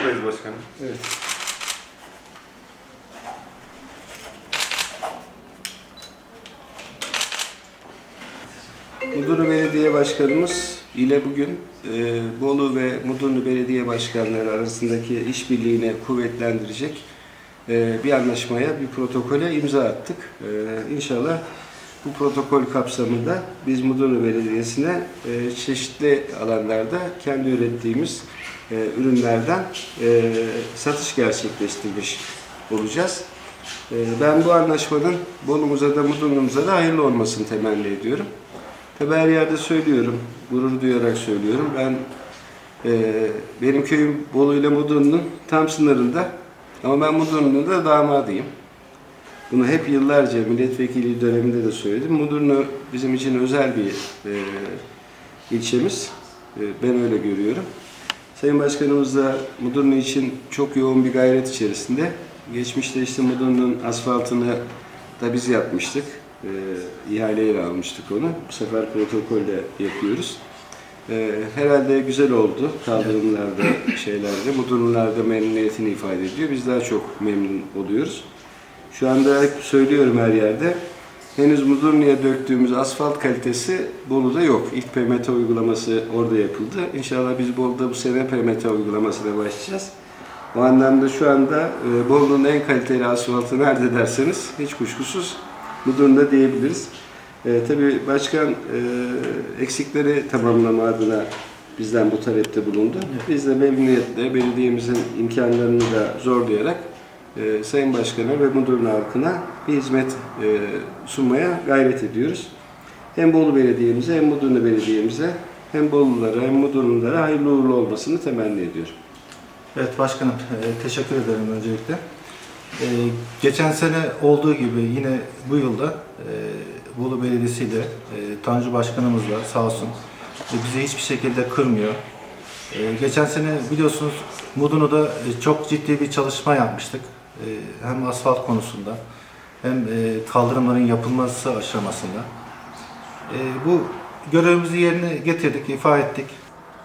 buradayız başkanım. Evet. Mudurnu Belediye Başkanımız ile bugün e, Bolu ve Mudurnu Belediye Başkanları arasındaki işbirliğini kuvvetlendirecek e, bir anlaşmaya, bir protokole imza attık. E, inşallah bu protokol kapsamında biz Mudurnu Belediyesi'ne e, çeşitli alanlarda kendi ürettiğimiz e, ürünlerden e, satış gerçekleştirmiş olacağız. E, ben bu anlaşmanın Bolu'muza da Mudurnu'muza da hayırlı olmasını temenni ediyorum. Tabii her yerde söylüyorum, gurur duyarak söylüyorum. Ben e, benim köyüm Bolu ile Mudurnu'nun tam sınırında ama ben Mudurnu'nun da damadıyım. Bunu hep yıllarca milletvekili döneminde de söyledim. Mudurnu bizim için özel bir e, ilçemiz. E, ben öyle görüyorum. Sayın Başkanımız da Mudurnu için çok yoğun bir gayret içerisinde. Geçmişte işte Mudurnu'nun asfaltını da biz yapmıştık. E, ihaleyle almıştık onu. Bu sefer protokolle yapıyoruz. E, herhalde güzel oldu. Kaldırımlarda, şeylerde. Mudurnular da memnuniyetini ifade ediyor. Biz daha çok memnun oluyoruz. Şu anda hep söylüyorum her yerde. Henüz Mudurnu'ya döktüğümüz asfalt kalitesi Bolu'da yok. İlk PMT uygulaması orada yapıldı. İnşallah biz Bolu'da bu sene PMT uygulamasına başlayacağız. O anlamda şu anda e, Bolu'nun en kaliteli asfaltı nerede derseniz hiç kuşkusuz Mudurnu'da diyebiliriz. E, tabii başkan e, eksikleri tamamlama adına bizden bu talepte bulundu. Biz de memnuniyetle belediyemizin imkanlarını da zorlayarak e, Sayın Başkan'a ve Mudurnu halkına bir hizmet e, sunmaya gayret ediyoruz. Hem Bolu Belediye'mize hem Mudurnu Belediye'mize hem Bolulara hem Mudurnulara hayırlı uğurlu olmasını temenni ediyorum. Evet başkanım, e, teşekkür ederim öncelikle. E, geçen sene olduğu gibi yine bu yılda e, Bolu Belediyesi ile e, Tanju Başkanımızla sağ olsun e, bizi hiçbir şekilde kırmıyor. E, geçen sene biliyorsunuz Mudurnu'da e, çok ciddi bir çalışma yapmıştık. E, hem asfalt konusunda hem e, kaldırımların yapılması aşamasında. E, bu görevimizi yerine getirdik, ifa ettik.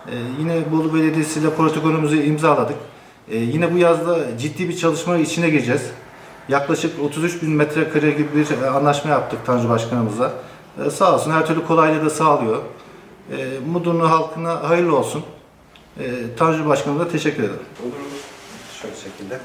Ee, yine Bolu Belediyesi ile protokolümüzü imzaladık. Ee, yine bu yazda ciddi bir çalışma içine gireceğiz. Yaklaşık 33 bin metrekare gibi bir e, anlaşma yaptık Tanju Başkanımızla. Ee, sağ olsun her türlü kolaylığı da sağlıyor. Ee, Mudurnu halkına hayırlı olsun. Ee, Tanju Başkanımıza teşekkür ederim. Olur? Şöyle şekilde.